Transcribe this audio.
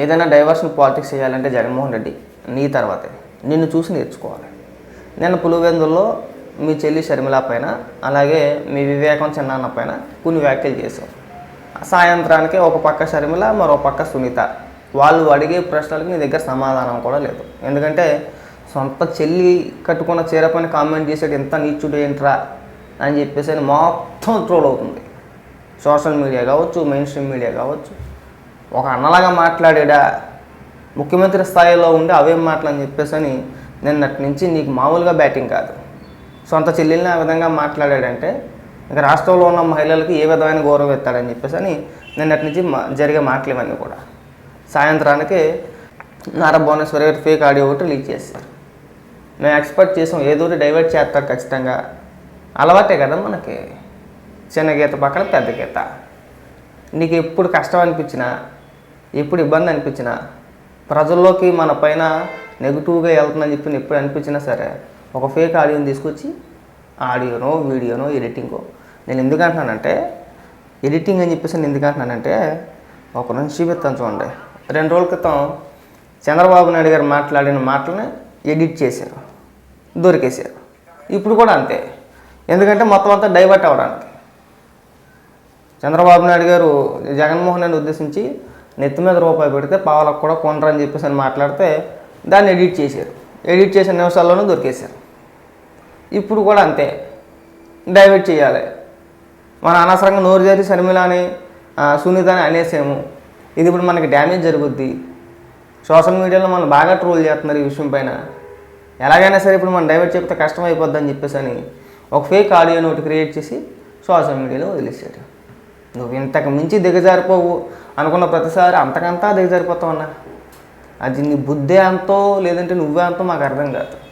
ఏదైనా diversion politics చేయాలంటే జగన్మోహన్ రెడ్డి నీ తర్వాతే. నిన్ను చూసి నేర్చుకోవాలి. నేను పులివెందుల్లో మీ చెల్లి షర్మిల పైన అలాగే మీ వివేకం చిన్నాన్న పైన కొన్ని వ్యాఖ్యలు చేశాం. సాయంత్రానికి ఒక పక్క షర్మిల మరో పక్క సునీత. వాళ్ళు అడిగే ప్రశ్నలకు నీ దగ్గర సమాధానం కూడా లేదు. ఎందుకంటే సొంత చెల్లి కట్టుకున్న చీర పైన కామెంట్ చేసేది ఎంత నీచుడు ఏంట్రా అని చెప్పేసి మొత్తం ట్రోల్ అవుతుంది. సోషల్ మీడియా కావచ్చు మెయిన్ స్ట్రీమ్ మీడియా కావచ్చు ఒక అన్నలాగా మాట్లాడాడా? ముఖ్యమంత్రి స్థాయిలో ఉండి అవేం మాటలని చెప్పేసి అని నిన్నటి నుంచి నీకు మామూలుగా బ్యాటింగ్ కాదు. సొంత చెల్లెల్ని ఆ విధంగా మాట్లాడాడంటే ఇక రాష్ట్రంలో ఉన్న మహిళలకు ఏ విధమైన గౌరవం ఇస్తాడని చెప్పేసి అని నిన్నటి నుంచి జరిగే మాటలు ఇవన్నీ కూడా. సాయంత్రానికి నారా భువనేశ్వరి గారు ఫేక్ ఆడియో ఒకటి లీక్ చేశారు. మేము ఎక్స్పెక్ట్ చేసాం ఏదో డైవర్ట్ చేస్తారు ఖచ్చితంగా. అలవాటే కదా మనకి. చిన్న గీత పక్కన పెద్ద గీత. నీకు ఎప్పుడు కష్టం అనిపించినా ఎప్పుడు ఇబ్బంది అనిపించినా ప్రజల్లోకి మన పైన నెగిటివ్గా వెళ్తుందని చెప్పి ఎప్పుడు అనిపించినా సరే ఒక ఫేక్ ఆడియోని తీసుకొచ్చి ఆడియోనో వీడియోనో ఎడిటింగో నేను ఎందుకు అంటున్నానంటే ఎడిటింగ్ అని చెప్పేసి నేను ఎందుకు అంటున్నానంటే ఒక నుంచి చూపిస్తాను చూడండి. రెండు రోజుల క్రితం చంద్రబాబు నాయుడు గారు మాట్లాడిన మాటలని ఎడిట్ చేశారు. దొరికేశారు. ఇప్పుడు కూడా అంతే. ఎందుకంటే మొత్తం అంతా డైవర్ట్ అవ్వడానికి. చంద్రబాబు నాయుడు గారు జగన్మోహన్ రెడ్డి ఉద్దేశించి నెత్తి మీద రూపాయి పెడితే పావలకు కూడా కొనరని చెప్పేసి అని మాట్లాడితే దాన్ని ఎడిట్ చేశారు. ఎడిట్ చేసిన నిమిషాల్లోనే దొరికేశారు. ఇప్పుడు కూడా అంతే. డైవర్ట్ చేయాలి. మన అనవసరంగా నోరు జారి శర్మిలని సునీత అని అనేసాము. ఇది ఇప్పుడు మనకి డ్యామేజ్ జరుగుద్ది. సోషల్ మీడియాలో మనం బాగా ట్రోల్ చేస్తున్నారు ఈ విషయం పైన. ఎలాగైనా సరే ఇప్పుడు మనం డైవర్ట్ చెప్తే కష్టం అయిపోద్ది అని చెప్పేసి అని ఒక ఫేక్ ఆడియోని ఒకటి క్రియేట్ చేసి సోషల్ మీడియాలో వదిలేసారు నువ్వు ఇంతకు మించి దిగజారిపోవు. అనుకున్న ప్రతిసారి అంతకంతా దిగజారిపోతావు అన్న. అది నీ బుద్ధే అంతో లేదంటే నువ్వే అంతో మాకు అర్థం కాదు.